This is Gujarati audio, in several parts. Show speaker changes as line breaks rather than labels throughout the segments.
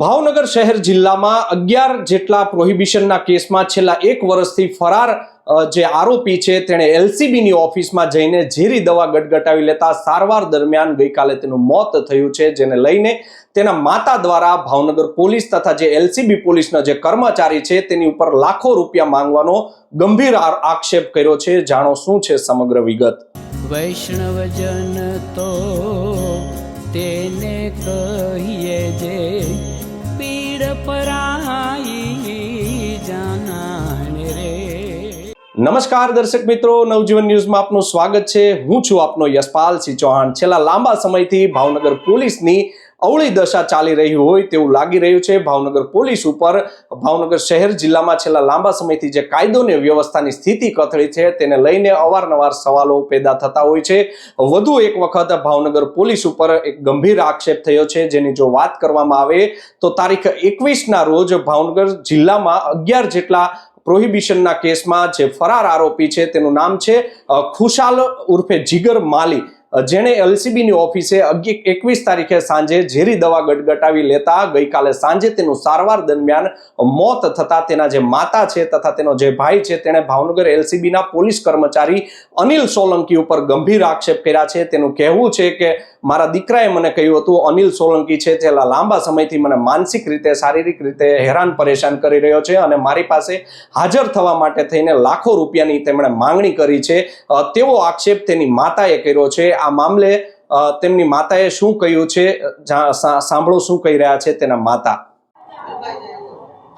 ભાવનગર શહેર જિલ્લામાં અગિયાર જેટલા પ્રોહિબિશનના કેસમાં છેલ્લા એક વર્ષથી ફરાર જે આરોપી છે તેણે એલસીબીની ઓફિસમાં જઈને ઝેરી દવા ગટગટાવી લેતા સારવાર દરમિયાન ગઈકાલે તેનું મોત થયું છે, જેને લઈને તેના માતા દ્વારા ભાવનગર પોલીસ તથા જે એલસીબી પોલીસના જે કર્મચારી છે તેની ઉપર લાખો રૂપિયા માંગવાનો ગંભીર આક્ષેપ કર્યો છે. જાણો શું છે સમગ્ર વિગત?
વૈષ્ણવજન તો તેને કહીએ જે
નમસ્કાર દર્શક મિત્રો, નવજીવન ન્યૂઝમાં આપનું સ્વાગત છે. હું છું આપનો યશપાલ સિંહ ચૌહાણ. છેલ્લા લાંબા સમયથી ભાવનગર પોલીસની અવળી દશા ચાલી રહી હોય તેવું લાગી રહ્યું છે. ભાવનગર પોલીસ ઉપર, ભાવનગર શહેર જિલ્લામાં છેલ્લા લાંબા સમયથી જે કાયદો અને વ્યવસ્થાની સ્થિતિ કથળી છે તેને લઈને અવારનવાર સવાલો પેદા થતા હોય છે. વધુ એક વખત ભાવનગર પોલીસ ઉપર એક ગંભીર આક્ષેપ થયો છે. જેની જો વાત કરવામાં આવે તો તારીખ એકવીસના રોજ ભાવનગર જિલ્લામાં અગિયાર જેટલા પ્રોહિબિશનના કેસમાં જે ફરાર આરોપી છે તેનું નામ છે ખુશાલ ઉર્ફે જીગર માલી. જેણે એલસીબીની ઓફિસે એકવીસ તારીખે સાંજે ઝેરી દવા ગટગટાવી લેતા ગઈકાલે સાંજે તેનું સારવાર દરમિયાન મોત થતા તેના જે માતા છે તથા તેનો જે ભાઈ છે તેણે ભાવનગર એલસીબીના પોલીસ કર્મચારી અનિલ સોલંકી ઉપર ગંભીર આક્ષેપ કર્યા છે. તેનું કહેવું છે કે મારા દીકરાએ મને કહ્યું હતું, અનિલ સોલંકી છે છેલ્લા લાંબા સમયથી મને માનસિક રીતે, શારીરિક રીતે હેરાન પરેશાન કરી રહ્યો છે અને મારી પાસે હાજર થવા માટે થઈને લાખો રૂપિયાની તેમણે માંગણી કરી છે. તેવો આક્ષેપ તેની માતાએ કર્યો છે. આ મામલે તેમની માતાએ શું કહ્યું છે સાંભળો શું કહી રહ્યા છે તેના માતા.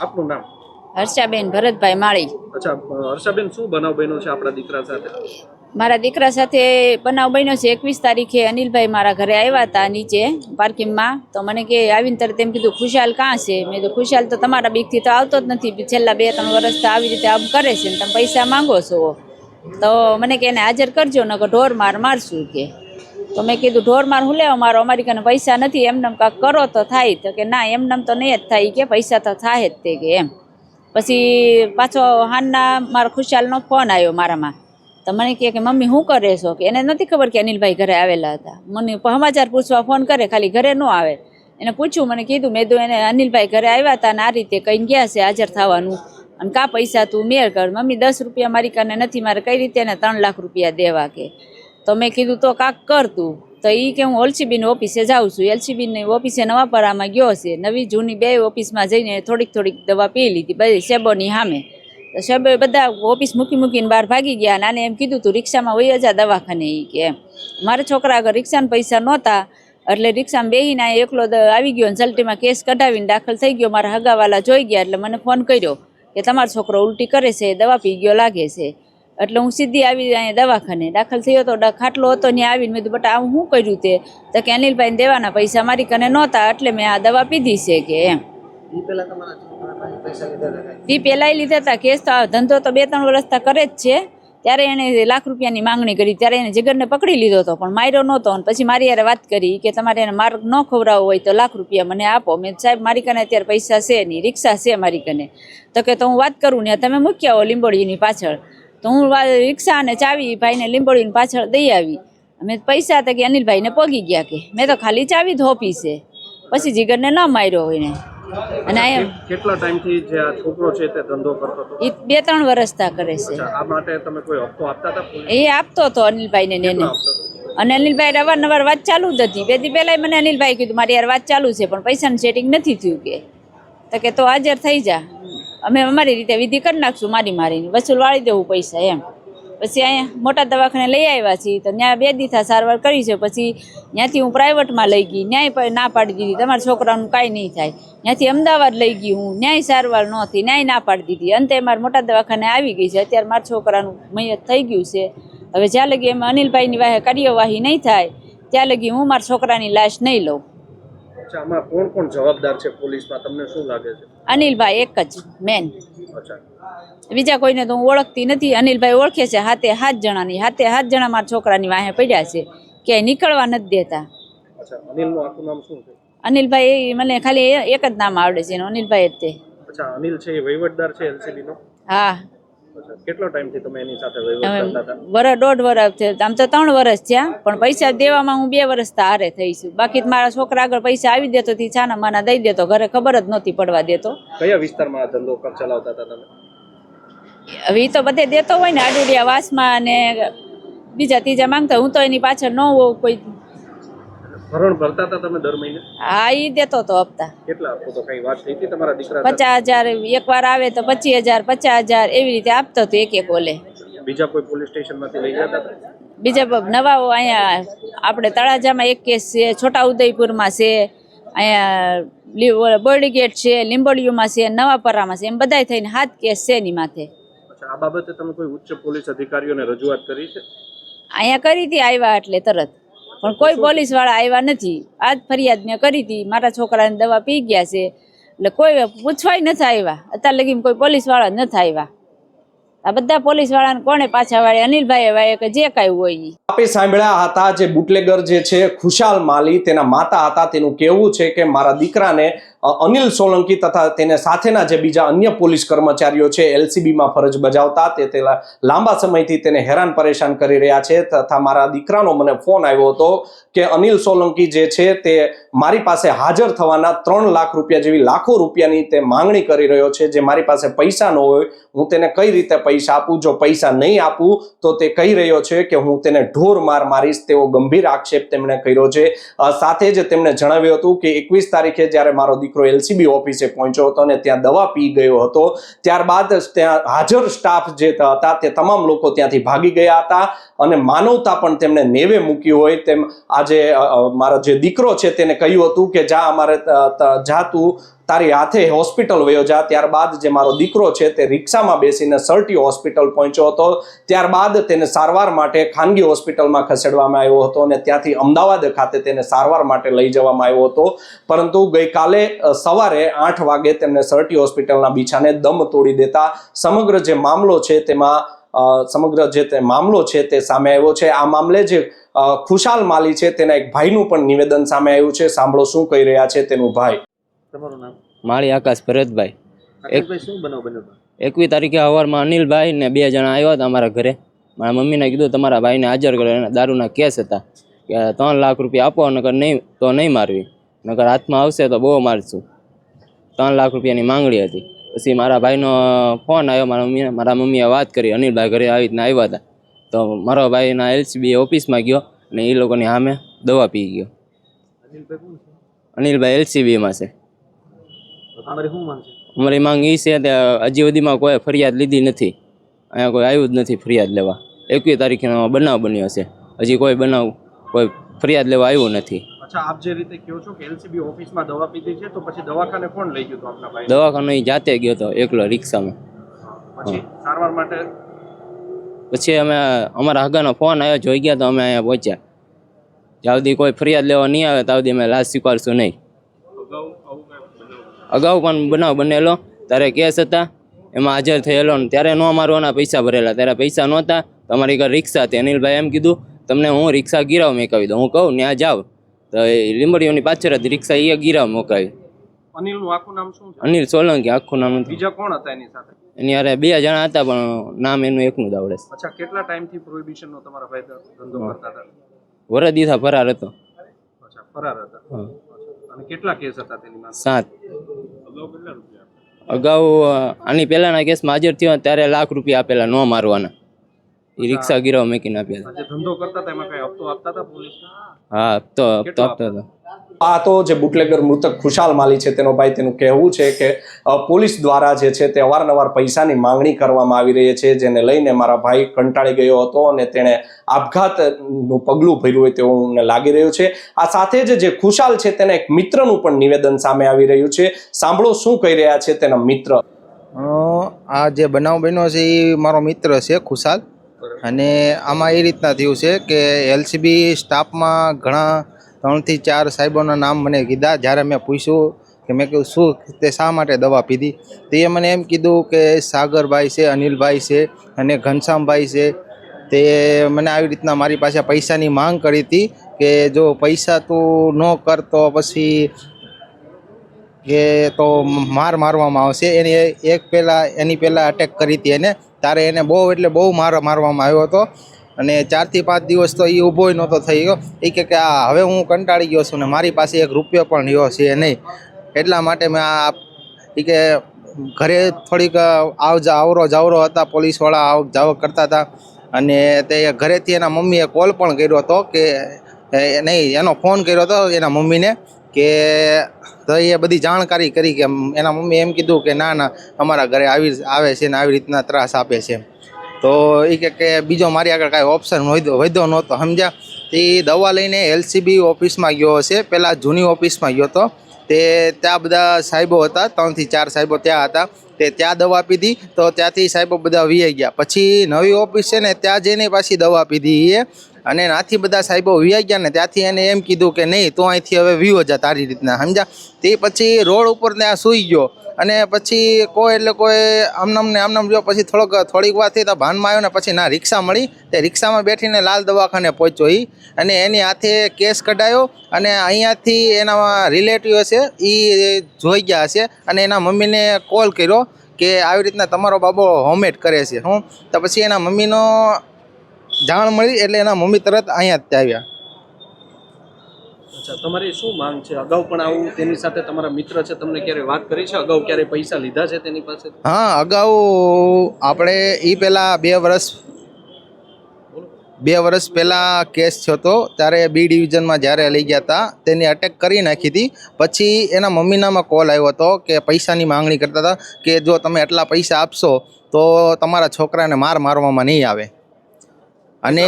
આપનું નામ?
હર્ષાબેન ભરતભાઈ માળી.
અચ્છા હર્ષાબેન શું બનાવ બન્યો છે આપણા દીકરા સાથે?
મારા દીકરા સાથે બનાવ બન્યો છે એકવીસ તારીખે અનિલભાઈ મારા ઘરે આવ્યા હતા નીચે પાર્કિંગમાં. તો મને કે આવીને તરત એમ કીધું ખુશાલ કાં છે? મેં કીધું ખુશાલ તો તમારા બીકથી તો આવતો જ નથી. છેલ્લા બે ત્રણ વર્ષ તો આવી રીતે આમ કરે છે ને તમે પૈસા માંગો છો. તો મને કે એને હાજર કરજો નકર ઢોર માર મારશું કે. તો મેં કીધું, ઢોર માર હું લેવા? મારો અમારી કને પૈસા નથી એમનેમ કાંક કરો તો થાય. તો કે, ના એમનેમ તો નહીં જ થાય. કે, પૈસા તો થાય જ તે કે એમ. પછી પાછો હાનના મારા ખુશાલનો ફોન આવ્યો મારામાં. તો મને કહે કે, મમ્મી શું કરે છો? કે એને નથી ખબર કે અનિલભાઈ ઘરે આવેલા હતા. મને સમાચાર પૂછવા ફોન કરે, ખાલી ઘરે ન આવે. એને પૂછ્યું, મને કીધું, મેં તો એને અનિલભાઈ ઘરે આવ્યા હતા અને આ રીતે કહીને ગયા છે હાજર થવાનું. અને કા પૈસા તું મેળ કર? મમ્મી, દસ રૂપિયા મારી કાને નથી, મારે કઈ રીતે એને ત્રણ લાખ રૂપિયા દેવા કે? તો મેં કીધું, તો કાંક કર તું. તો એ કે હું એલસીબીની ઓફિસે જાઉં છું. એલસીબીની ઓફિસે નવાપરામાં ગયો છે. નવી જૂની બે ઓફિસમાં જઈને થોડીક થોડીક દવા પી લીધી, બધી સેબોની સામે તો સાહેબ બધા ઓફિસ મૂકી મૂકીને બહાર ભાગી ગયા અને આને એમ કીધું, તું રિક્ષામાં વહી જા દવાખાને. એ કે મારા છોકરા આગળ રિક્ષાના પૈસા નહોતા, એટલે રિક્ષામાં બેહીને એકલો આવી ગયો અને જલ્ટીમાં કેસ કઢાવીને દાખલ થઈ ગયો. મારા હગાવાલા જોઈ ગયા, એટલે મને ફોન કર્યો કે તમારો છોકરો ઉલટી કરે છે, દવા પી ગયો લાગે છે. એટલે હું સીધી આવી અહીંયા દવાખાને. દાખલ થયો તો ખાટલો હતો ને આવીને મેં બટ આવું શું કર્યું તે? તો કે અનિલભાઈને દેવાના પૈસા મારી કને નહોતા એટલે મેં આ દવા પીધી છે કે એમ. તે પહેલાંય લીધા હતા કેસ તો આ ધંધો તો બે ત્રણ વર્ષ કરે જ છે. ત્યારે એણે લાખ રૂપિયાની માંગણી કરી ત્યારે એને જગરને પકડી લીધો હતો પણ માર્યો નહોતો. અને પછી મારી યારે વાત કરી કે તમારે એને માર્ગ ન ખવડાવવો હોય તો લાખ રૂપિયા મને આપો. મેં સાહેબ મારી કને અત્યારે પૈસા છે નહીં રિક્ષા છે મારી કને. તો કે તો હું વાત કરું ને તમે મૂક્યા હો લીંબોડીની પાછળ. તો હું રિક્ષા અને ચાવી ભાઈને લીંબોડીની પાછળ દઈ આવી. અમે પૈસા હતા કે અનિલભાઈને પગી ગયા કે. મેં તો ખાલી ચાવી ધોપી છે. પછી જીગરને ન માર્યો હોય ને અને એમ
કેટલા ટાઈમથી જે આ છોકરો છે તે ધંધો કરતો હતો?
એ બે ત્રણ વર્ષતા કરે છે.
આ માટે તમે કોઈ હપ્તો આપતા હતા
એ આપતો હતો અનિલભાઈને ને એને. અને અનિલભાઈ અવારનવાર વાત ચાલુ જ હતી. બે દી પહેલાં મને અનિલભાઈ કીધું મારી યાર વાત ચાલુ છે પણ પૈસાનું સેટિંગ નથી થયું કે. તો કે તો હાજર થઈ જા. અમે અમારી રીતે વિધિ કરી નાખશું, મારી મારીને. વસૂલ વાળી દેવું પૈસા એમ. પછી અહીંયા મોટા દવાખાને લઈ આવ્યા છીએ, તો ત્યાં બે દીથા સારવાર કરી છે, પછી ત્યાંથી હું પ્રાઇવેટમાં લઈ ગઈ, ન્યાય ના પાડી દીધી. તમારા છોકરાનું કાંઈ નહીં થાય. ત્યાંથી અમદાવાદ લઈ ગઈ હું, ન્યાય સારવાર નહોતી, ન્યાય ના પાડી દીધી. અંતે મારા મોટા દવાખાને આવી ગઈ છે. અત્યારે મારા છોકરાનું મૈયત થઈ ગયું છે. હવે જ્યાં લગી એમાં અનિલભાઈની વાહે કાર્યવાહી નહીં થાય, ત્યાં લગી હું મારા છોકરાની લાશ નહીં લઉં.
અચ્છા આમાં કોણ કોણ જવાબદાર છે પોલીસમાં? તમને શું લાગે છે?
અનિલભાઈ એક જ મેન.
અચ્છા.
બીજા કોઈને તો હું ઓળખતી નથી. અનિલભાઈ ઓળખે છે હાથે હાથ જણાની હાથે હાથ જણા મારા છોકરાની વાહે પડ્યા છે. ક્યાંય નીકળવા નથી દેતા.
અચ્છા અનિલનું આખું નામ શું છે?
અનિલભાઈ મને ખાલી એક જ નામ આવડે છે અનિલભાઈ જ તે.
અચ્છા અનિલ છે એ વહીવટદાર છે એલસીબી
હા.
કેટલો ટાઈમથી તમે એની સાથે વહીવટ કરતા હતા?
વરસ દોઢ વરસ છે. આમ તો ત્રણ વરસ થયા પણ પૈસા દેવામાં હું બે વર્ષ હારે થઈ છું. બાકી મારા છોકરા આગળ પૈસા આવી દેતો થી છાના માના દઈ દેતો ઘરે ખબર જ નહોતી પડવા દેતો.
કયા વિસ્તારમાં ધંધો ચલાવતા હતા તમે?
હવે તો બધે દેતો હોય ને આડુડિયા વાસમાં અને બીજા ત્રીજા માંગતા હું તો એની પાછળ ન હોઉં કોઈ
ભરણ ભરતા હતા તમે દર મહિને?
હા ઈ દેતો તો હપ્તા.
કેટલા આપતો તો કઈ વાત થઈ હતી તમારા દીકરા સાથે?
પચાસ હજાર એક વાર આવે તો પચીસ હજાર પચાસ હજાર એવી રીતે આપતો હતો એક એક ઓલે.
બીજા કોઈ પોલીસ સ્ટેશનમાંથી લઈ જતા હતા?
બીજા નવા અહીંયા આપણે તળાજામાં એક કેસ છે છોટા ઉદયપુરમાં છે અહીંયા બોર્ડીગેટ છે લીંબોડીયુમાં છે નવાપરામાં છે એમ બધાય થઈને હાથ કેસ છે એની માથે.
આ બાબતે તમે કોઈ ઉચ્ચ પોલીસ અધિકારીઓને રજૂઆત કરી છે?
અહીંયા કરી હતી આવ્યા એટલે તરત. પણ કોઈ પોલીસવાળા આવ્યા નથી. આજ ફરિયાદ મેં કરી હતી. મારા છોકરાને દવા પી ગયા છે. એટલે કોઈ પૂછવાય નથી આવ્યા. અત્યાર લગી કોઈ પોલીસવાળા નથી આવ્યા. આ બધા પોલીસ વાળાને કોણે પાછા વાળે? અનિલભાઈ વાળે કે જે કાંઈ હોય
આપે સાંભળ્યા હતા જે બુટલેગર જે છે, ખુશાલ માલી, તેના માતા હતા. તેનું કહેવું છે કે મારા દીકરાને અનિલ સોલંકી તથા તેને સાથેના જે બીજા અન્ય પોલીસ કર્મચારીઓ છે, એલસીબીમાં ફરજ બજાવતા, તે તે લાંબા સમયથી તેને હેરાન પરેશાન કરી રહ્યા છે તથા મારા દીકરાનો મને ફોન આવ્યો હતો કે અનિલ સોલંકી જે છે, તે મારી પાસે હાજર થવાના ત્રણ લાખ રૂપિયા જેવી લાખો રૂપિયાની તે માંગણી કરી રહ્યો છે, જે મારી પાસે પૈસા ન હોય હું તેને કઈ રીતે પૈસા આપું? જો પૈસા નહીં આપું, તો તે કહી રહ્યો છે કે હું તેને ઢોર માર મારીશ તેવો ગંભીર આક્ષેપ તેમણે કર્યો છે. સાથે જ તેમણે જણાવ્યું હતું કે એકવીસ તારીખે જ્યારે મારો દીકરો એલસીબી ઓફિસે પહોંચ્યો હતો અને ત્યાં દવા પી ગયો હતો, ત્યારબાદ ત્યાં હાજર સ્ટાફ જે હતા તે તમામ લોકો ત્યાંથી ભાગી ગયા હતા અને માનવતા પણ તેમણે નેવે મૂકી હોય તેમ આજે મારો જે દીકરો છે તેને કહ્યું હતું કે જા અમારે જા તું તારી હાથે હોસ્પિટલ વયો જા. ત્યારબાદ જે મારો દીકરો છે તે રિક્ષામાં બેસીને સર્ટી હોસ્પિટલ પહોંચ્યો હતો. ત્યારબાદ તેને સારવાર માટે ખાનગી હોસ્પિટલમાં ખસેડવામાં આવ્યો હતો અને ત્યાંથી અમદાવાદ ખાતે તેને સારવાર માટે લઈ જવામાં આવ્યો હતો. પરંતુ ગઈકાલે સવારે આઠ વાગે તેમને સર્ટી હોસ્પિટલના બીછાને દમ તોડી દેતા સમગ્ર જે મામલો છે તેમાં સમગ્ર જે તે મામલો છે તે સામે આવ્યો છે. આ મામલે જે ખુશાલ માલી છે તેના એક ભાઈનું પણ નિવેદન સામે આવ્યું છે. સાંભળો શું કહી રહ્યા છે તેનું ભાઈ. તમારું નામ?
માળી આકાશ ભરતભાઈ.
આકાશભાઈ શું બનાવ બન્યો હતો?
એકવી તારીખે સવારમાં અનિલભાઈ ને બે જણા આવ્યા હતા અમારા ઘરે. મારા મમ્મીને કીધું તમારા ભાઈને હાજર કરો એના દારૂના કેસ હતા કે ત્રણ લાખ રૂપિયા આપો નકર નહીં તો નહીં મારવી. નકર હાથમાં આવશે તો બહુ મારશું. ત્રણ લાખ રૂપિયાની માંગણી હતી. પછી મારા ભાઈનો ફોન આવ્યો મારા મમ્મીને મારા મમ્મીએ વાત કરી. અનિલભાઈ ઘરે આવી રીતના આવ્યા હતા. તો મારો ભાઈના એલસીબી ઓફિસમાં ગયો અને એ લોકોની સામે દવા પી ગયો. અનિલભાઈ એલસીબીમાં છે. અમારી માંગ એ છે કે હજી સુધીમાં કોઈ ફરિયાદ લીધી નથી. અહીંયા કોઈ આવ્યું જ નથી ફરિયાદ લેવા. એકવીસ તારીખનો બનાવ બન્યો છે. હજી કોઈ બનાવ કોઈ ફરિયાદ લેવા આવ્યું નથી.
અચ્છા આપ જે રીતે કહો છો કે એલસીબી ઓફિસમાં દવા પીધી છે તો પછી દવાખાને કોણ લઈ ગયું હતું આપના ભાઈ
દવાખાનો ઈ જાતે ગયો તો એકલો રિક્ષામાં.
પછી સારવાર માટે?
પછી અમે અમારા હગાનો ફોન આવ્યો જોઈ ગયા તો અમે અહીંયા પહોંચ્યા. જ્યાં સુધી કોઈ ફરિયાદ લેવા નહીં આવે ત્યાં સુધી અમે લાશ સ્વીકારશું નહીં. અગાઉ પણ બનાવ બનેલો. ત્યારે કેસ હતા એમાં હાજર થયેલો ને ત્યારે ન મારવાના પૈસા ભરેલા. ત્યારે પૈસા નહોતા તમારી ઘર રિક્ષા હતી. અનિલભાઈ એમ કીધું તમને હું રિક્ષા ગીરાવ મેકાવી દઉં. હું કહું ત્યાં જાવ. તો એ લીંબડીઓની પાછળ જ રિક્ષા એ ગીરાવ મોકાવી.
અનિલનું આખું નામ શું
અનિલ સોલંકી આખું નામ
બીજા કોણ હતા એની સાથે?
એની હારે બે જણા હતા પણ નામ એનું એકનું જ આવડે
અચ્છા કેટલા ટાઈમથી પ્રોહિબિશનનો તમારા ભાઈ ધંધો કરતા હતા?
વરદીથા ફરાર હતો.
અચ્છા ફરાર હતા. અને કેટલા કેસ હતા તેની
સાત. અગાઉ આની પહેલાના કેસમાં હાજર થયો ત્યારે લાખ રૂપિયા આપેલા ન મારવાના. એ રિક્ષા ગીરવ મેકીને આપ્યા
જે ધંધો કરતા હતા એમાં કઈ હપ્તો આપતા હતા પોલીસ
હા હપ્તો હપ્તો આપતો? હતો.
આ તો જે બુટલેગર મૃતક ખુશાલ માલી છે, તેનો ભાઈ તેનું કહેવું છે કે પોલીસ દ્વારા જે છે તે અવારનવાર પૈસાની માંગણી કરવામાં આવી રહી છે, જેને લઈને મારા ભાઈ કંટાળી ગયો હતો અને તેણે આપઘાતનું પગલું ભર્યું હોય તેવું મને લાગી રહ્યું છે. આ સાથે જ જે ખુશાલ છે તેના એક મિત્રનું પણ નિવેદન સામે આવી રહ્યું છે. સાંભળો શું કહી રહ્યા છે તેના મિત્ર.
આ જે બનાવ બન્યો છે એ મારો મિત્ર છે ખુશાલ. અને આમાં એ રીતના થયું છે કે એલસીબી સ્ટાફમાં ઘણા ત્રણથી ચાર સાહેબોના નામ મને કીધા. જ્યારે મેં પૂછ્યું કે મેં કહ્યું શું? તે શા માટે દવા પીધી? તે મને એમ કીધું કે સાગરભાઈ છે, અનિલભાઈ છે અને ઘનશ્યામભાઈ છે. તે મને આવી રીતના મારી પાસે પૈસાની માંગ કરી હતી કે જો પૈસા તું ન કર તો પછી કે તો માર મારવામાં આવશે. એની એક પહેલાં, એની પહેલાં અટેક કરી હતી એને. ત્યારે એને બહુ એટલે બહુ માર, મારવામાં આવ્યો હતો. અને ચારથી પાંચ દિવસ તો એ ઊભો નહોતો થઈ ગયો. એ કે કે આ હવે હું કંટાળી ગયો છું ને મારી પાસે એક રૂપિયો પણ રહ્યો છે નહીં. એટલા માટે મેં આ એ કે ઘરે થોડીક આવજા આવરો જાવરો હતા પોલીસવાળા આવક જાવક કરતા હતા. અને તે ઘરેથી એના મમ્મીએ કોલ પણ કર્યો હતો કે નહીં, એનો ફોન કર્યો હતો એના મમ્મીને કે તો એ બધી જાણકારી કરી કે એના મમ્મી એમ કીધું કે ના ના, અમારા ઘરે આવી, આવે છે ને આવી રીતના ત્રાસ આપે છે તો એ કે કે બીજો મારી આગળ કાંઈ ઓપ્શન વધ્યો નહોતો, સમજ્યા? તે દવા લઈને એલસીબી ઓફિસમાં ગયો હશે પહેલાં જૂની ઓફિસમાં ગયો હતો. તે ત્યાં બધા સાહેબો હતા ત્રણથી ચાર સાહેબો ત્યાં હતા. તે ત્યાં દવા પીધી, તો ત્યાંથી સાહેબો બધા વીઆઈ ગયા. પછી નવી ઓફિસ છે ને, ત્યાં જઈને પાછી દવા પીધી એ. અને આથી બધા સાહેબો વીઆઈ ગયા ને ત્યાંથી એને એમ કીધું કે નહીં, તો અહીંથી હવે વ્યૂ જા તારી રીતના સમજ્યા તે પછી રોડ ઉપર ત્યાં સૂઈ ગયો અને પછી કોઈ એટલે કોઈ આમનામ ને આમનામ જો પછી થોડોક, થોડીક વાર થઈ તો ભાનમાં આવ્યો ને પછી ના રિક્ષા મળી. તે રિક્ષામાં બેઠીને લાલ દવાખાને પહોંચ્યો એ અને એની હાથે કેસ કઢાયો અને અહીંયાથી એના રિલેટિવ હશે એ જોઈ ગયા હશે અને એના મમ્મીને કોલ કર્યો કે આવી રીતના તમારો બાબો હોમમેડ કરે છે, હું? તો પછી એના મમ્મીનો જાણ મળી એટલે એના મમ્મી તરત અહીંયા જ આવ્યા.
અચ્છા તમારી શું માંગ છે? અગાઉ પણ આવું તેની સાથે તમારા મિત્ર છે તમને ક્યારે વાત કરી છે? અગાઉ ક્યારે પૈસા લીધા છે તેની પાસે?
હા અગાઉ આપણે એ પહેલાં બે વર્ષ બે વર્ષ પહેલાં કેસ થયો હતો ત્યારે બી ડિવિઝનમાં જ્યારે લઈ ગયા હતા તેની અટેક કરી નાખી હતી. પછી એના મમ્મીનામાં કોલ આવ્યો હતો કે પૈસાની માંગણી કરતા હતા કે જો તમે એટલા પૈસા આપશો તો તમારા છોકરાને માર મારવામાં નહીં આવે. અને.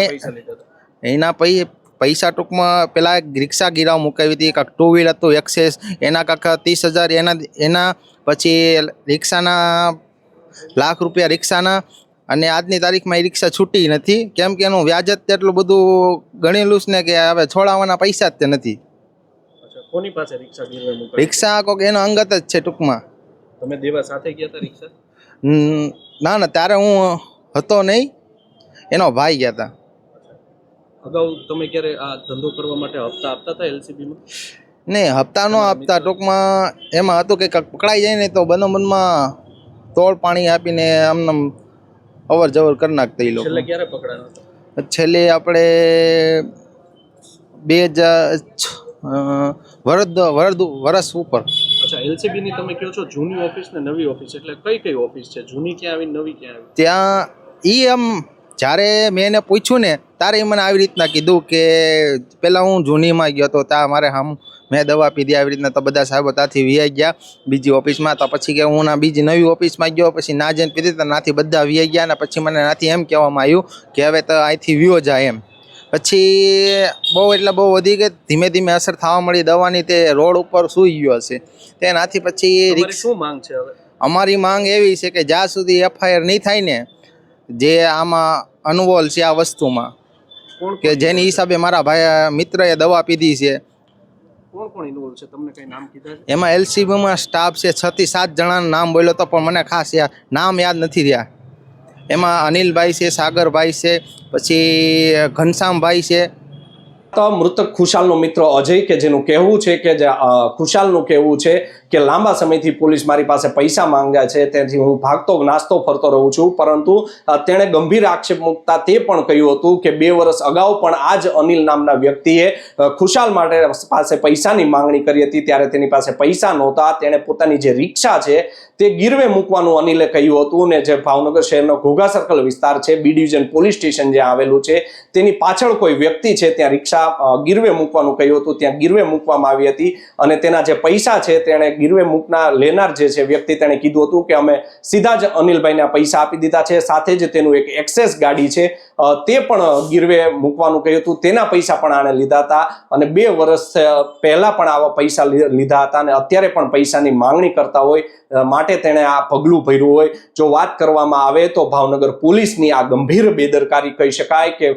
એના પછી પૈસા ટૂંકમાં પેલા એક રિક્ષા ગિરાવ મુકાવી હતી કાંક ટુ વ્હીલ હતું એક્સેસ એના કાંક ત્રીસ હજાર એના એના પછી રિક્ષાના લાખ રૂપિયા રિક્ષાના અને આજની તારીખમાં એ રિક્ષા છૂટી નથી. કેમ કે એનું વ્યાજ જ તેટલું બધું ગણેલું છે ને કે હવે છોડાવવાના પૈસા જ તે નથી.
કોની પાસે રિક્ષા
રિક્ષા કોક એનો અંગત જ છે ટૂંકમાં.
તમે દેવા સાથે ગયા હતા રિક્ષા?
ના ના ત્યારે હું હતો નહીં. એનો ભાઈ ગયા હતા
અગાઉ તમે ક્યારે આ ધંધો કરવા માટે હપ્તા આપતા હતા એલસીબીમાં
નહીં હપ્તા ન આપતા ટૂંકમાં એમાં હતું કે પકડાઈ જાય ને તો બનો મનમાં તોડ પાણી આપીને આમને અવર જવર કરી નાખતા એ લોકો.
છેલ્લે ક્યારે પકડાયો
છેલ્લે આપણે બે હજાર વરદ વરદ વરસ ઉપર.
અચ્છા એલસીબીની તમે કહો છો જૂની ઓફિસ ને નવી ઓફિસ એટલે કઈ કઈ ઓફિસ છે? જૂની ક્યાં આવી નવી ક્યાં આવી
ત્યાં એ આમ જ્યારે મેં એને પૂછ્યું ને ત્યારે એ મને આવી રીતના કીધું કે પહેલાં હું જૂનીમાં ગયો હતો ત્યાં મારે હમ મેં દવા પીધી આવી રીતના તો બધા સાહેબો ત્યાંથી વિયાઈ ગયા બીજી ઓફિસમાં તો પછી કે હું ના બીજી નવી ઓફિસમાં ગયો પછી ના જઈને પીધી તો નાથી બધા વ્યાઈ ગયા અને પછી મને નાથી એમ કહેવામાં આવ્યું કે હવે તો અહીંથી વ્યો જાય એમ. પછી બહુ એટલે બહુ વધી ગઈ ધીમે ધીમે અસર થવા મળી દવાની તે રોડ ઉપર સૂઈ ગયો હશે. તેનાથી પછી
શું માંગ છે હવે?
અમારી માંગ એવી છે કે જ્યાં સુધી એફઆઈઆર નહીં થાય ને જે આમાં અનવોલ છે આ વસ્તુમાં કે જેની હિસાબે મારા ભાઈ મિત્રએ દવા પીધી છે.
કોણ કોણ ઇન્વોલ્વ છે? તમને કઈ નામ કીધા છે?
એમાં એલસીબીમાં સ્ટાફ છે છ થી સાત જણાનું નામ બોલ્યો તો પણ મને ખાસ યા- નામ યાદ નથી રહ્યા. એમાં અનિલભાઈ છે સાગરભાઈ છે પછી ઘનશ્યામભાઈ છે.
તો મૃતક ખુશાલનો મિત્ર અજય કે જેનું કહેવું છે કે જે ખુશાલનું કહેવું છે કે લાંબા સમયથી પોલીસ મારી પાસે પૈસા માંગ્યા છે, તેથી હું ભાગતો, નાસ્તો, ફરતો રહું છું. પરંતુ તેણે ગંભીર આક્ષેપ મૂકતા તે પણ કહ્યું હતું કે બે વર્ષ અગાઉ પણ આ જ અનિલ નામના વ્યક્તિએ ખુશાલ માટે પાસે પૈસાની માંગણી કરી હતી. ત્યારે તેની પાસે પૈસા નહોતા. તેણે પોતાની જે રિક્ષા છે, તે ગીરવે મૂકવાનું અનિલે કહ્યું હતું ને જે ભાવનગર શહેરનો ઘોઘા સર્કલ વિસ્તાર છે, બી ડિવિઝન પોલીસ સ્ટેશન જ્યાં આવેલું છે, તેની પાછળ કોઈ વ્યક્તિ છે, ત્યાં રિક્ષા ગીરવે મૂકવાનું કહ્યું હતું. ત્યાં ગીરવે મૂકવામાં આવી હતી અને તેના જે પૈસા છે, તેણે ગીરવે મૂકના લેનાર જે છે વ્યક્તિ તેણે કીધું હતું કે અમે સીધા જ અનિલભાઈને પૈસા આપી દીધા છે, સાથે જ તેનું એક એક્સેસ ગાડી છે. તે પણ ગીરવે મૂકવાનું કહ્યું હતું. તેના પૈસા પણ આણે લીધા હતા અને બે વર્ષ પહેલાં પણ આવા પૈસા લીધા હતા અને અત્યારે પણ પૈસાની માંગણી કરતા હોય માટે તેણે આ પગલું ભર્યું હોય. જો વાત કરવામાં આવે તો ભાવનગર પોલીસની આ ગંભીર બેદરકારી કહી શકાય કે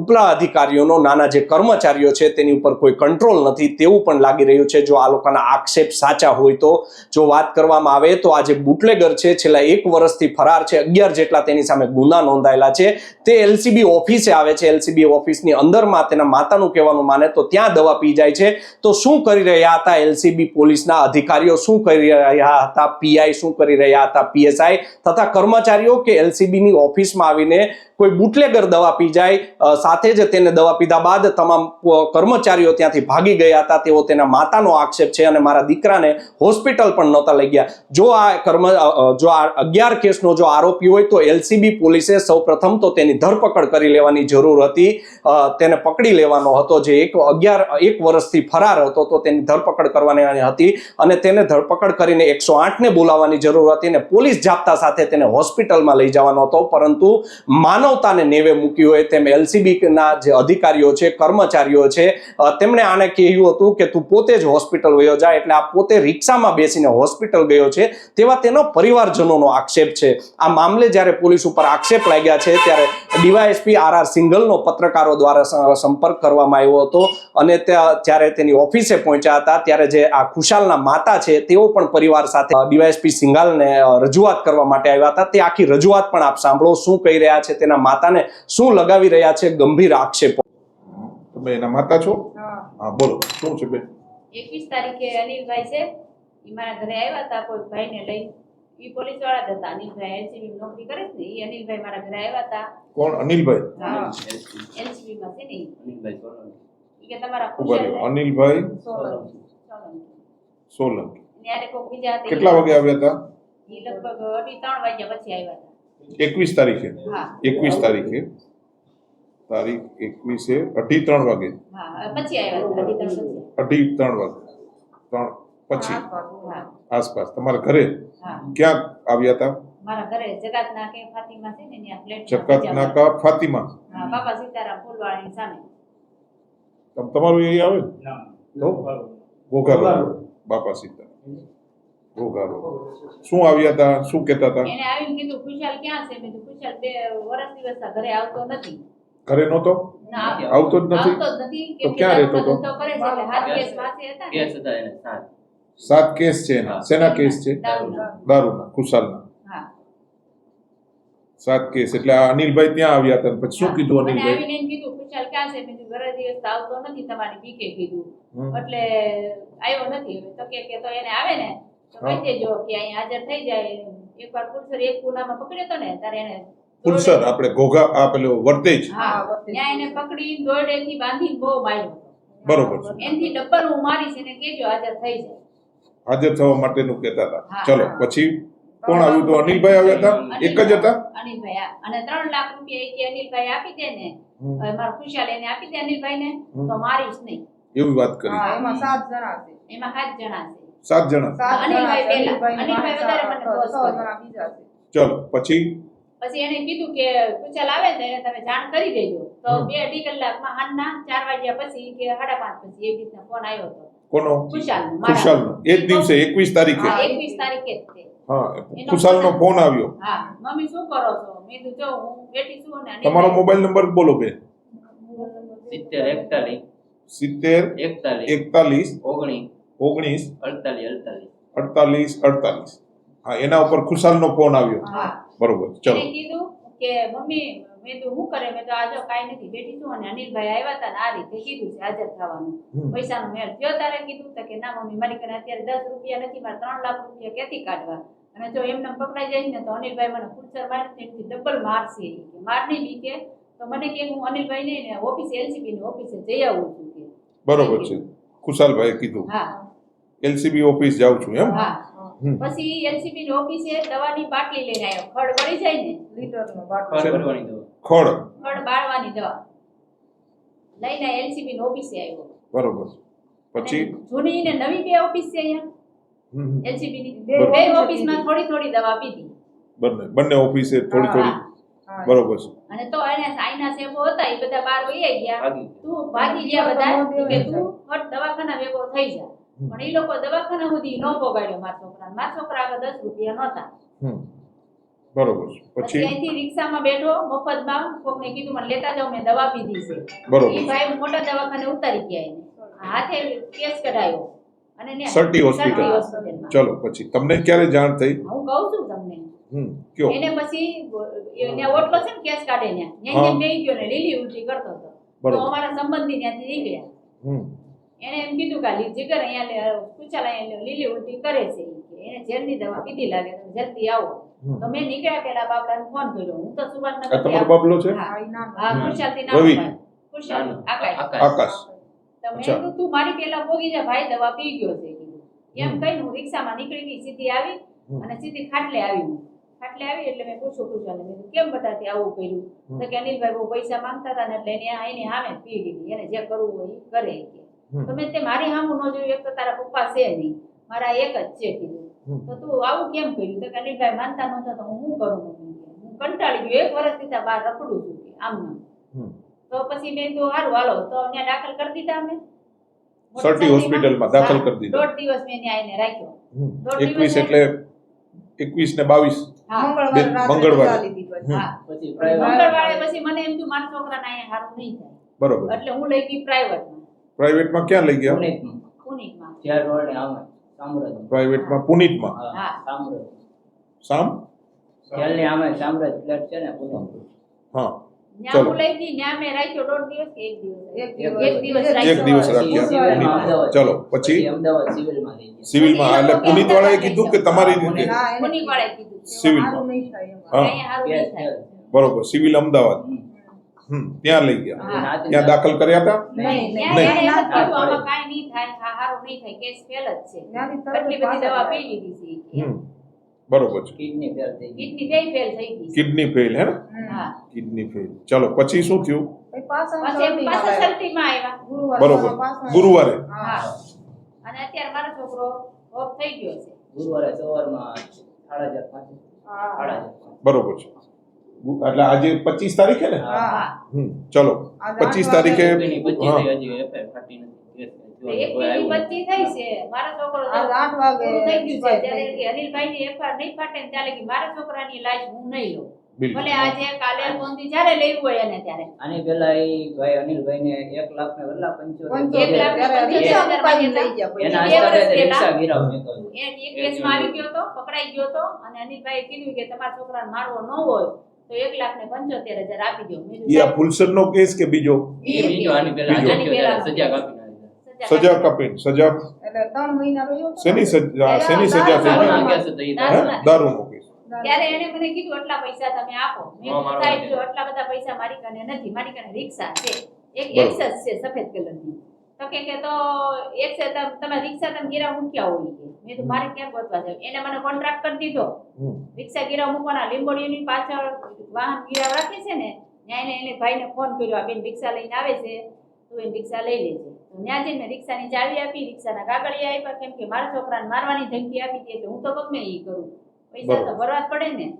ઉપલા અધિકારીઓનો નાના જે કર્મચારીઓ છે તેની ઉપર કોઈ કંટ્રોલ નથી તેવું પણ લાગી રહ્યું છે. જો આ લોકોના આક્ષેપ સાચા પહોંચ્યા હોય તો જો વાત કરવામાં આવે તો આજે બુટલેગર છે, છેલ્લા એક વર્ષથી ફરાર છે, અગિયાર જેટલા તેની સામે ગુના નોંધાયેલા છે. તે એલસીબી ઓફિસે આવે છે, એલસીબી ઓફિસની અંદરમાં તેના માતાનું કહેવાનું માને તો ત્યાં દવા પી જાય છે. તો શું કરી રહ્યા હતા એલસીબી પોલીસના અધિકારીઓ? શું કરી રહ્યા હતા પીઆઈ શું કરી રહ્યા હતા પીએસઆઈ તથા કર્મચારીઓ કે એલસીબીની ઓફિસમાં આવીને કોઈ બુટલેગર દવા પી જાય સાથે જ તેને દવા પીધા બાદ તમામ કર્મચારીઓ ત્યાંથી ભાગી ગયા હતા. તેઓ તેના માતાનો આક્ષેપ છે અને મારા દીકરાને હોસ્પિટલ પણ નહોતા લઈ ગયા. જો આ કર્મ જો આ અગિયાર કેસનો જો આરોપી હોય તો એલસીબી પોલીસે સૌપ્રથમ તો તેની ધરપકડ કરી લેવાની જરૂર હતી. તેને પકડી લેવાનો હતો જે એક અગિયાર, એક વર્ષથી ફરાર હતો તો તેની ધરપકડ કરવાની હતી અને તેને ધરપકડ કરીને એકસો આઠને બોલાવવાની જરૂર હતી અને પોલીસ જાપ્તા સાથે તેને હોસ્પિટલમાં લઈ જવાનો હતો. પરંતુ માનવતાને નેવે મૂકી હોય તેમ એલસીબીના જે અધિકારીઓ છે, કર્મચારીઓ છે તેમણે આને કહ્યું હતું કે તું પોતે જ હોસ્પિટલ વયો જા, એટલે આ પોતે રિક્ષામાં બેસીને હોસ્પિટલ ગયો છે તેવા તેનો પરિવારજનોનો આક્ષેપ છે. આ મામલે જ્યારે પોલીસ ઉપર આક્ષેપ લાગ્યા છે ત્યારે ડીવાયએસપી આર આર સિંઘલનો પત્રકારો દ્વારા સંપર્ક કરવામાં આવ્યો હતો અને ત્યાં જ્યારે તેની ઓફિસે પહોંચ્યા હતા. ત્યારે જે આ ખુશાલના માતા છે તેઓ પણ પરિવાર સાથે ડીવાયએસપી સિંઘાલને રજૂઆત કરવા માટે આવ્યા હતા. તે આખી રજૂઆત પણ આપ સાંભળો શું કહી રહ્યા છે તેના માતાને શું લગાવી રહ્યા છે ગંભીર આક્ષેપો?
તમે એના માતા છો? હા બોલો શું છે બેન?
એકવીસ તારીખે અનિલભાઈ છે. એ મારા ઘરે આવ્યા હતા કોઈ ભાઈને લઈ. એ પોલીસવાળા જ હતા. અનિલભાઈ એલસીબી નોકરી કરે છે ને એ અનિલભાઈ મારા ઘરે આવ્યા હતા.
કોણ? અનિલભાઈ?
હા. એલસીબી. માં છે ને અનિલભાઈ કે તમારા ખુશાલ
અનિલભાઈ?
સોલંકી.
સોલંકી.
ત્યારે કોઈ બીજા હતા.
કેટલા વાગે આવ્યા હતા?
ઈ લગભગ અઢી ત્રણ વાગ્યા પછી આવ્યા હતા.
એકવીસ તારીખે?
હા.
એકવીસ તારીખે. તારીખ એકવીસે અઢી ત્રણ વાગે.
હા પછી આવ્યા હતા. અઢી ત્રણ
અઢી ત્રણ વાગે ત્રણ પછી. આસપાસ તમારા ઘરે?
હા.
ક્યાં આવ્યા હતા
મારા ઘરે જગાતના કે ફાતિમા છે ને ત્યાં ફ્લેટ
જકાત નાકા ફાતિમા?
હા બાપા સીતારામ ફૂલવાળાની સામે.
તમ- તમારું એ આવે? તો? ઘોઘા બાપા સીતા ઘોઘા રોડ શું આવ્યા હતા શું કહેતા હતા
એને આવીને કીધું ખુશાલ ક્યાં છે? મેં ખુશાલ બે વર્ષ દિવસ ઘરે આવતો નથી.
ઘરે નહોતો? આવતો જ નથી?
આવતો જ નથી.
તો ક્યાં રહેતો હતો?
ધંધો કરે છે એટલે હાથ કેસ પાસે હતા ને.
કેસ હતા એને સાત.
સાત કેસ છે એના. શેના કેસ છે?
દારૂના.
ખુશાલના. સાત કેસ. એટલે આ અનિલભાઈ ત્યાં આવ્યા હતા પછી શું કીધું અનિલભાઈ?
આવીને એમ કીધું ખુશાલ ક્યાં છે? મેં ઘરે દિવસ તો આવતો નથી તમારી બીકે કીધું. એટલે આવ્યો નથી હવે. તો કે કે તો એને આવે ને તો કહી દેજો કે અહીં હાજર થઈ જાય. એકવાર પુલસર એક ગુનામાં પકડ્યો તો ને ત્યારે એને
ફુલસર આપણે ઘોઘા આ પેલો વર્તેજ
હા ત્યાં એને પકડી દોરડેથી બાંધી બહુ માર્યો
બરોબર છે.
એનથી ડબલ હું મારીશ એને કેજો હાજર થઈ જાય.
હાજર થવા માટેનું કહેતા હતા. ચલો પછી કોણ આવ્યું તો? અનિલભાઈ આવ્યા હતા? એક જ હતા?
અનિલભાઈ અને ત્રણ લાખ રૂપિયા કે અનિલભાઈ આપી દે ને. મારો ખુશાલ એને આપી દે અનિલભાઈ ને તો મારીશ નહીં.
એવી વાત કરી.
એમાં સાત જણા છે.
એમાં સાત જણા છે.
સાત જણા.
અનિલભાઈ પહેલા.
અનિલભાઈ
વધારે મને
ચલો પછી?
પછી એને કીધું કે ખુશાલ આવે ને એને તમે જાણ કરી દેજો. તો. બે અઢી કલાકમાં હાનના ચાર વાગ્યા પછી કે સાડા પાંચ પછી એવી રીતના ફોન આવ્યો હતો.
કોનો?
ખુશાલ
ખુશાલનો એ જ દિવસે એકવીસ તારીખે?
એકવીસ તારીખે જ તે.
હા
એનો
ખુશાલનો ફોન આવ્યો.
હા મમ્મી શું કરો છો? મેં કીધું જો હું બેઠી છું ને
તમારો મોબાઈલ નંબર બોલો બે.
સિત્તેર એકતાલીસ.
સિત્તેર
એકતાલીસ.
એકતાલીસ
ઓગણીસ.
ઓગણીસ
અડતાલીસ અડતાલીસ.
અડતાલીસ અડતાલીસ. હા એના ઉપર ખુશાલનો ફોન આવ્યો. બરોબર ચલો.
કીધું કે મમ્મી મેં તો શું કરે? મેં તો આજો કાંઈ નથી બેઠી છું. અને અનિલભાઈ આવ્યા હતા ને આ રીતે કીધું છે હાજર થવાનું. પૈસાનો મેળ થયો તારે કીધું તો કે ના મમ્મી મારી કને અત્યારે દસ રૂપિયા નથી મારે ત્રણ લાખ રૂપિયા ક્યાંથી કાઢવા? અને જો એમને પકડાઈ જાય ને તો અનિલભાઈ મને ફૂલસર મારે એનાથી ડબલ મારશે કે મારની બી કે. તો મને કે હું અનિલભાઈ ને ઓફિસ એલસીબી ની ઓફિસે જઈ આવું છું કે.
બરોબર છે. ખુશાલભાઈ કીધું.
હા.
એલસીબી ઓફિસ જાઉં છું એમ?
હા. પછી એલસીબી ની ઓફિસે દવાની બાટલી લઈને આવ્યો. ખડ પડી જાય ને?
લીટરનો બાટલો.
ખડ ભરવાની દવા.
ખડ.
ખડ બાળવાની દવા. લઈને એલસીબી ની ઓફિસે આવ્યો.
બરોબર. પછી?
જૂની ને નવી બે ઓફિસ છે અહીંયા. એલસીબી ની.
બે
ઓફિસમાં થોડી થોડી દવા પીધી.
બંને બંને ઓફિસે થોડી થોડી. બરોબર છે.
અને તો એને સાઈના સેબો હતા એ બધા બહાર વહી ગયા. તું ભાગી ગયા બધા કે તું હટ દવાખાના વેગો થઈ જા. પણ એ લોકો દવાખાના સુધી ન પોગાડ્યો મારા છોકરા મારા છોકરા આગળ દસ રૂપિયા નહોતા.
બરોબર છે.
પછી અહીંથી રિક્ષામાં બેઠો મફતમાં. કોકને કીધું મને લેતા જાઓ મેં દવા પીધી છે.
બરોબર.
એ ભાઈ મોટા દવાખાને ઉતારી ગયા એને. હાથે કેસ કઢાયો. અને
સરટી હોસ્પિટલ. ચલો પછી તમને ક્યારે જાણ થઈ?
હું કહું છું તમને.
હમ કયો?
એને પછી એને ઓટલો છે ને કેસ કાઢે ને. ત્યાં બે ગયો ને લીલી ઉલટી કરતો હતો. તો અમારા સંબંધી ત્યાંથી નીકળ્યા.
હમ.
એને એમ કીધું કે આ જીગર અહીંયા અહીંયા લીલી ઉલટી કરે છે એને ઝેરની દવા પીધી લાગે તમે જલ્દી આવો. તો મેં નીકળ્યા પેલા બાપડાને ફોન કર્યો. હું તો
તમારો બાબલો છે?
હા. ખુશાલથી નામ ખુશાલ આકાશ.
આકાશ.
તો મેં કીધું તું મારી પેલા પોગી જા ભાઈ દવા પી ગયો છે. એમ
હમ.
કહીને હું રિક્ષામાં નીકળી ગઈ સીધી આવી અને સીધી ખાટલે આવી હું. ખાટલે આવી એટલે મેં પૂછ્યું પૂછ્યું મેં કેમ બટાથી આવું કર્યું? તો કે અનિલભાઈ બહુ પૈસા માંગતા હતા ને એટલે એને આ એની સામે જ પી લીધી. એને જે કરવું હોય એ કરે કે.
હમ.
તો મેં તે મારી સામું ન જોયું એક તો તારા પપ્પા છે નહીં. મારા એક જ છે કીધું. તો તું આવું કેમ કર્યું? તો કે અનિલભાઈ માનતા નહોતા તો હું શું કરું? હું કંટાળી ગયો. એક વર્ષથી ત્યાં બહાર રખડું છું આમ તો પછી મેં તો સારું હાલો. તો ત્યાં દાખલ કરી દીધા અમે.
સર્ટી હોસ્પિટલમાં દાખલ કરી દીધા.
દોઢ દિવસ મેં ત્યાં એને રાખ્યો.
એકવીસ
એટલે-
એકવીસ ને બાવીસ.
મંગળવારે
મંગળવારે.
પછી
મને એમ થયું મારા છોકરાને અહીંયા સારું નહીં થાય.
બરોબર.
એટલે હું લઈ ગઈ પ્રાઇવેટમાં
પ્રાઇવેટમાં ક્યાં લઈ ગયા? પ્રાઇવેટમાં પુનિતમાં?
હા
સામ? હા ચલો.
એક દિવસ?
એક
એક દિવસ
એક
રાખ્યો.
દિવસ રાખ્યા. ચલો પછી? સિવિલમાં એટલે પુનિત વાળાએ કીધું કે તમારી રીતે? સિવિલમાં. હા. બરોબર સિવિલ અમદાવાદ. ત્યાં લઈ ગયા. ત્યાં દાખલ કર્યા હતા?
નહીં
બરોબર છે.
કિડની ફેલ થઈ ગઈ. છે.
કિડની ફેલ હે ને? Kidney fail. ચલો પછી શું થયું? બરોબર. ગુરુવારે.
અને અત્યારે મારો છોકરો ઓફ થઈ ગયો છે.
ગુરુવારે સવારમાં સાડા ચાર પાંચ.
બરોબર છે. એટલે આજે પચીસ તારીખે ને? હમ ચલો. પચીસ તારીખે
પેલી
આની એ ભાઈ અનિલભાઈ ને એક લાખ ને કેટલા પંચોતેર
પકડાઈ ગયો તો અને અનિલભાઈ કીધું કે તમારા છોકરા મારવો ન હોય. તો એક લાખ ને પંચોતેર હજાર આપી દો
એ આ
સાહેબ,
ફુલસરનો કેસ કે બીજો?
સજા કાપી
સજા કાપીને સજા.
ત્રણ મહિના રહ્યો હતો.
શેની સજા શેની સજા થઈ?
દારૂના.
કેસ
ત્યારે એને મને કીધું આટલા પૈસા તમે આપો. મેં સાહેબ જો આટલા બધા પૈસા મારી કને નથી મારી કને રિક્ષા છે. એક એક્સસ છે સફેદ કલરની. તો કે કે તો એક તમ- તમે રિક્ષા તમે ગીરા મૂક્યા હોય કે. મેં તો મારે ક્યાં ગોતવા જાય એને મને કોન્ટ્રાક્ટ કરી દીધો. રિક્ષા ગીરા મૂકવાના લીંબોડીની પાછળ વાહન ગીરા રાખે છે ને ત્યાં એને એને ભાઈને ફોન કર્યો આ બેન રિક્ષા લઈને આવે છે. તું એને રિક્ષા લઈ લેજે. તો ત્યાં જઈને રિક્ષાની ચાવી આપી રિક્ષાના કાગળિયા આપ્યા કેમ કે મારા છોકરાને મારવાની ધમકી આપી હતી એટલે હું તો ગમે એ કરું. પૈસા તો. ભરવા જ પડે ને.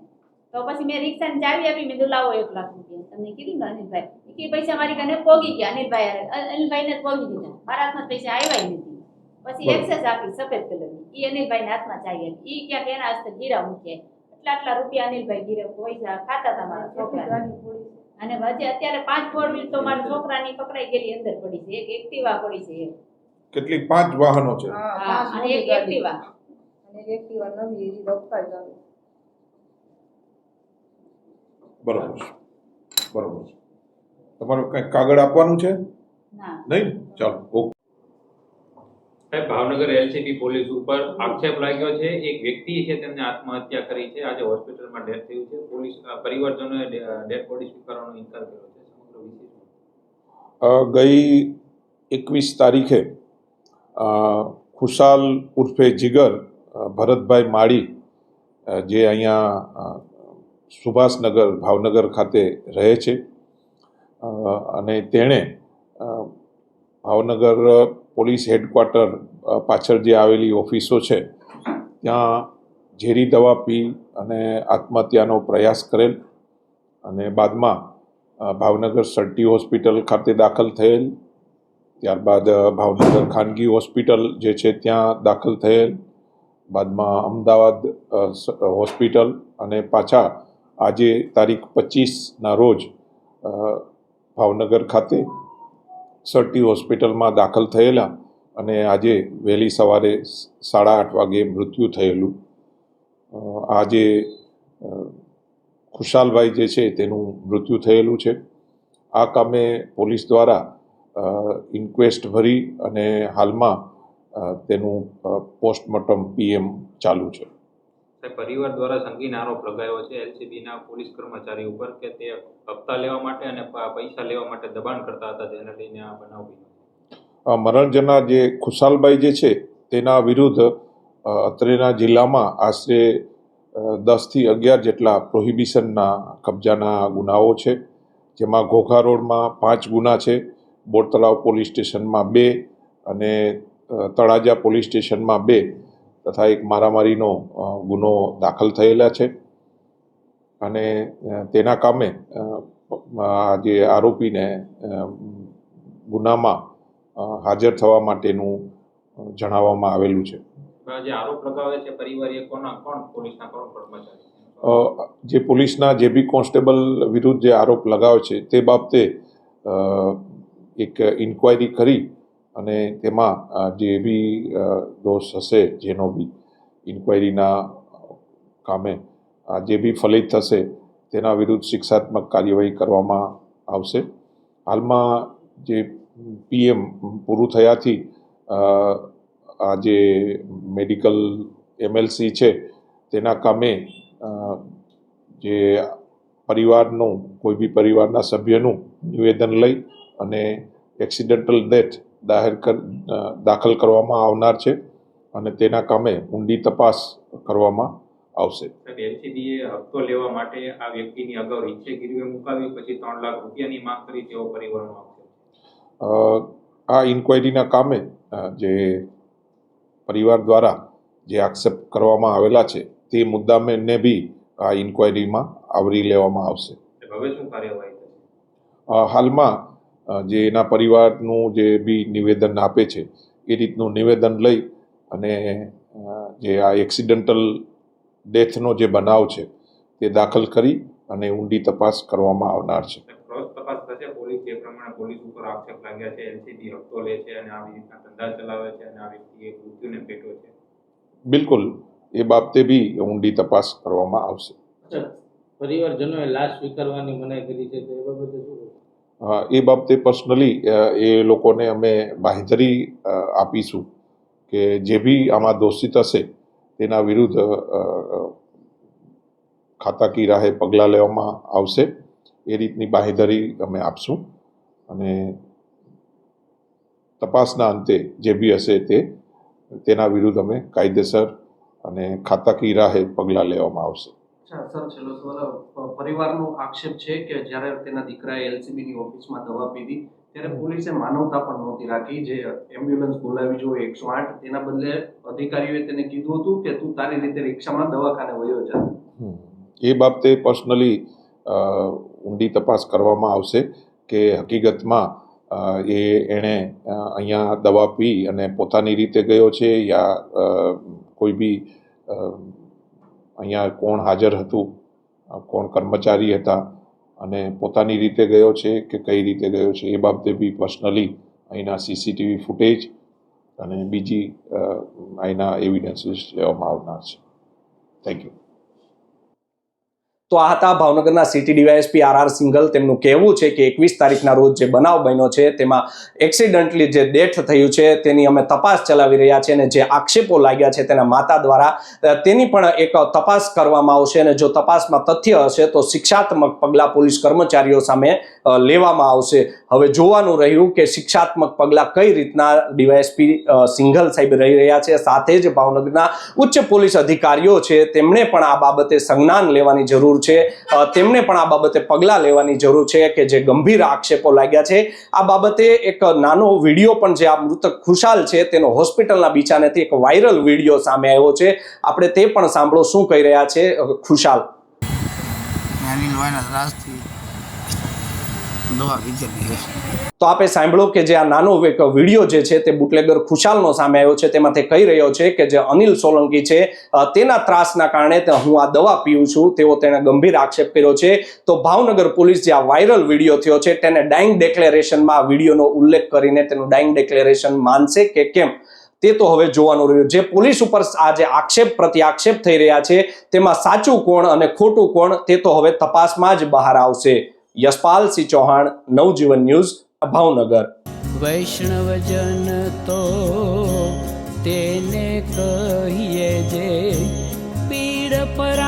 તો પછી મેં રિક્ષાની ચાવી આપી મેં દુલાવો એક લાખ રૂપિયા. તમને કીધું ને અનિલભાઈ કે પૈસા મારી કાને પોગી ગયા. અનિલભાઈ અનિલભાઈ ને અનિલભાઈને પોગી દીધા. મારા હાથમાં પૈસા આવ્યા નથી. પછી. એક્સેસ આપી સફેદ કલરની. એ અનિલભાઈના હાથમાં આપી ઈ ક્યાંક એના હસ્તે ગીરા મૂક્યા. એટલા આટલા રૂપિયા અનિલભાઈ ગીરે પૈસા ખાતા હતા મારા છોકરા. અને હજી અત્યારે પાંચ ફોર વ્હીલ તો મારા છોકરાની પકડાઈ ગયેલી અંદર પડી છે. એક એક્ટિવા પડી છે.
કેટલી પાંચ વાહનો છે.
હા,
અને એક એક્ટિવા.
અને એક એક્ટિવા નવી એવી રફતાર ચાલે.
બરોબર બરોબર છે. તમારું કઈ કાગળ આપવાનું છે? નહીં? ચાલો ઓકે.
સાહેબ ભાવનગર એલસીબી પોલીસ ઉપર આક્ષેપ લાગ્યો છે. એક વ્યક્તિ છે તેમને આત્મહત્યા કરી છે. આજે હોસ્પિટલમાં ડેથ થયું છે. પોલીસ પરિવારજનોએ ડેડ બોડી સ્વીકારવાનો ઇનકાર કર્યો છે. સમગ્ર વિષય શું?
અ, ગઈ એકવીસ તારીખે ખુશાલ ઉર્ફે જીગર ભરતભાઈ માળી જે અહીંયા સુભાષનગર ભાવનગર ખાતે રહે છે. અને તેણે ભાવનગર પોલીસ હેડક્વાર્ટર પાછળ જે આવેલી ઓફિસો છે, ત્યાં ઝેરી દવા પી અને આત્મહત્યાનો પ્રયાસ કરેલ અને બાદમાં ભાવનગર સર્ટી હોસ્પિટલ ખાતે દાખલ થયેલ, ત્યારબાદ ભાવનગર ખાનગી હોસ્પિટલ જે છે ત્યાં દાખલ થયેલ, બાદમાં અમદાવાદ હોસ્પિટલ અને પાછા આજે તારીખ પચીસના રોજ ભાવનગર ખાતે સરટી હોસ્પિટલમાં દાખલ થયેલા અને આજે વહેલી સવારે સાડા આઠ વાગે મૃત્યુ થયેલું. આજે ખુશાલભાઈ જે છે તેનું મૃત્યુ થયેલું છે. આ કામે પોલીસ દ્વારા ઇન્ક્વેસ્ટ ભરી અને હાલમાં તેનું પોસ્ટમોર્ટમ પીએમ ચાલુ છે.
પરિવાર દ્વારા સંગીન આરોપ લગાવ્યો છે. એલસીબીના પોલીસ કર્મચારી ઉપર કે તે હપ્તા લેવા માટે અને પૈસા લેવા માટે દબાણ કરતા હતા જેને લઈને આ બનાવ બન્યો
અ, જે ખુશાલભાઈ જે છે તેના વિરુદ્ધ અત્રેના જિલ્લામાં આશરે દસથી અગિયાર જેટલા પ્રોહિબિશનના કબજાના ગુનાઓ છે. જેમાં ઘોઘા રોડમાં પાંચ ગુના છે. બોર તળાવ પોલીસ સ્ટેશનમાં બે અને તળાજા પોલીસ સ્ટેશનમાં બે તથા એક મારામારીનો ગુનો દાખલ થયેલા છે. અને તેના કામે આ જે આરોપીને ગુનામાં હાજર થવા માટેનું જણાવવામાં આવેલું છે.
જે પોલીસના
જે બી કોન્સ્ટેબલ વિરુદ્ધ જે આરોપ લગાવે છે તે બાબતે એક ઇન્ક્વાયરી કરી અને તેમાં જે બી દોષ હશે જેનો બી ઇન્ક્વાયરીના કામે જે બી ફલિત થશે તેના વિરુદ્ધ શિક્ષાત્મક કાર્યવાહી કરવામાં આવશે. હાલમાં જે પીએમ પૂરું થયાથી આ જે મેડિકલ એમએલસી છે તેના કામે જે પરિવારનું, કોઈ બી પરિવારના સભ્યનું નિવેદન લઈ અને એક્સિડન્ટલ ડેથ કર દાખલ કરવામાં આવનાર છે અને તેના કામે ઊંડી તપાસ કરવામાં આવશે.
સાહેબ LCB એ હપ્તો લેવા માટે આ વ્યક્તિની અગાઉ ઈચ્છે ગીરવે મુકાવી પછી ત્રણ લાખ રૂપિયાની માંગ કરી તેવો પરિવારનો
આ ઇન્ક્વાયરીના કામે જે પરિવાર દ્વારા જે આક્ષેપ કરવામાં આવેલા છે તે મુદ્દાને બી આ ઇન્ક્વાયરીમાં આવરી લેવામાં આવશે.
હવે શું કાર્યવાહી
હાલમાં જે એના પરિવારનું જે બી નિવેદન આપે છે એ રીતનું નિવેદન લઈ અને જે આ એક્સિડન્ટલ ડેથનો જે બનાવ છે તે દાખલ કરી અને ઊંડી તપાસ કરવામાં આવનાર છે.
તપાસ થશે પોલીસ જે પ્રમાણે પોલીસ ઉપર આક્ષેપ લાગ્યા છે એલસીબી હપ્તો લે છે અને આવી રીતના ધંધા ચલાવે છે અને આ વ્યક્તિએ મૃત્યુને ભેટો છે.
બિલકુલ એ બાબતે બી ઊંડી તપાસ કરવામાં આવશે.
પરિવારજનોએ લાશ સ્વીકારવાની મનાઈ કરી છે તો એ બાબતે
એ બાબતે પર્સનલી એ લોકોને અમે બાંહેધરી આપીશું કે જે બી આમાં દોષિત હશે તેના વિરુદ્ધ ખાતાકી રાહે પગલાં લેવામાં આવશે. એ રીતની બાંહેધરી અમે આપશું અને તપાસના અંતે જે બી હશે તે, તેના વિરુદ્ધ અમે કાયદેસર અને ખાતાકી રાહે પગલાં લેવામાં આવશે.
સર છેલ્લો સવાલ પરિવારનો આક્ષેપ છે કે જ્યારે તેના દીકરાએ એલસીબીની ઓફિસમાં દવા પીધી ત્યારે પોલીસે માનવતા પણ નહોતી રાખી જે એમ્બ્યુલન્સ બોલાવી જોઈએ એકસો આઠ તેના બદલે અધિકારીઓએ તેને કીધું હતું કે તું તારી રીતે રિક્ષામાં દવાખાને વયો જા.
એ બાબતે પર્સનલી ઊંડી તપાસ કરવામાં આવશે કે હકીકતમાં એ એણે અહીંયા દવા પી અને પોતાની રીતે ગયો છે યા કોઈ બી અહીંયા કોણ હાજર હતું કોણ કર્મચારી હતા અને પોતાની રીતે ગયો છે કે કઈ રીતે ગયો છે એ બાબતે બી પર્સનલી અહીંના સીસીટીવી ફૂટેજ અને બીજી અહીંના એવિડન્સીસ લેવામાં આવનાર છે. થેન્ક યુ
તો આ હતા ભાવનગરના city DYSP R R Singhal. તેમનું કહેવું છે કે એકવીસ તારીખના રોજ જે બનાવ બન્યો છે, તેમાં એક્સિડન્ટલી જે ડેથ થયું છે, તેની અમે તપાસ ચલાવી રહ્યા છીએ અને જે આક્ષેપો લાગ્યા છે તેના માતા દ્વારા તેની પણ એક તપાસ કરવામાં આવશે અને જો તપાસમાં તથ્ય હશે તો શિક્ષાત્મક પગલાં પોલીસ કર્મચારીઓ સામે લેવામાં આવશે. હવે જોવાનું રહ્યું કે શિક્ષાત્મક પગલાં કઈ રીતના ડીવાયએસપી સિંઘલ સાહેબ રહી રહ્યા છે. સાથે જ ભાવનગરના ઉચ્ચ પોલીસ અધિકારીઓ છે, તેમણે પણ આ બાબતે સંજ્ઞાન લેવાની જરૂર છે. અ, તેમણે પણ આ બાબતે પગલાં લેવાની જરૂર છે કે જે ગંભીર આક્ષેપો લાગ્યા છે. આ બાબતે એક નાનો વીડિયો પણ જે આ મૃતક ખુશાલ છે તેનો હોસ્પિટલના બીચાનેથી એક વાયરલ વીડિયો સામે આવ્યો છે. આપણે તે પણ સાંભળો શું કહી રહ્યા છે ખુશાલ. ખુશાલ
અનિલભાઈના ત્રાસથી લીધેલી હશે
તો આપે સાંભળો કે જે આ નાનો એક વીડિયો જે છે તે બુટલેગર ખુશાલનો સામે આવ્યો છે તેમાં તે કહી રહ્યો છે કે જે અનિલ સોલંકી છે તેના ત્રાસના કારણે હું આ દવા પીઉં છું, તેવો તેણે ગંભીર આક્ષેપ કર્યો છે. તો ભાવનગર પોલીસ જે આ વાયરલ વીડિયો થયો છે, તેને ડાઇંગ ડેક્લેરેશનમાં આ વિડીયોનો ઉલ્લેખ કરીને તેનું ડાઇંગ ડેક્લેરેશન માનશે કે કેમ? તે તો હવે જોવાનું રહ્યું. જે પોલીસ ઉપર આ જે આક્ષેપ પ્રતિ આક્ષેપ થઈ રહ્યા છે, તેમાં સાચું કોણ અને ખોટું કોણ, તે તો હવે તપાસમાં જ બહાર આવશે. યશપાલ સિંહ ચૌહાણ નવજીવન ન્યૂઝ ભાવનગર
વૈષ્ણવજન તો તેને કહીએ જે પીડ પરા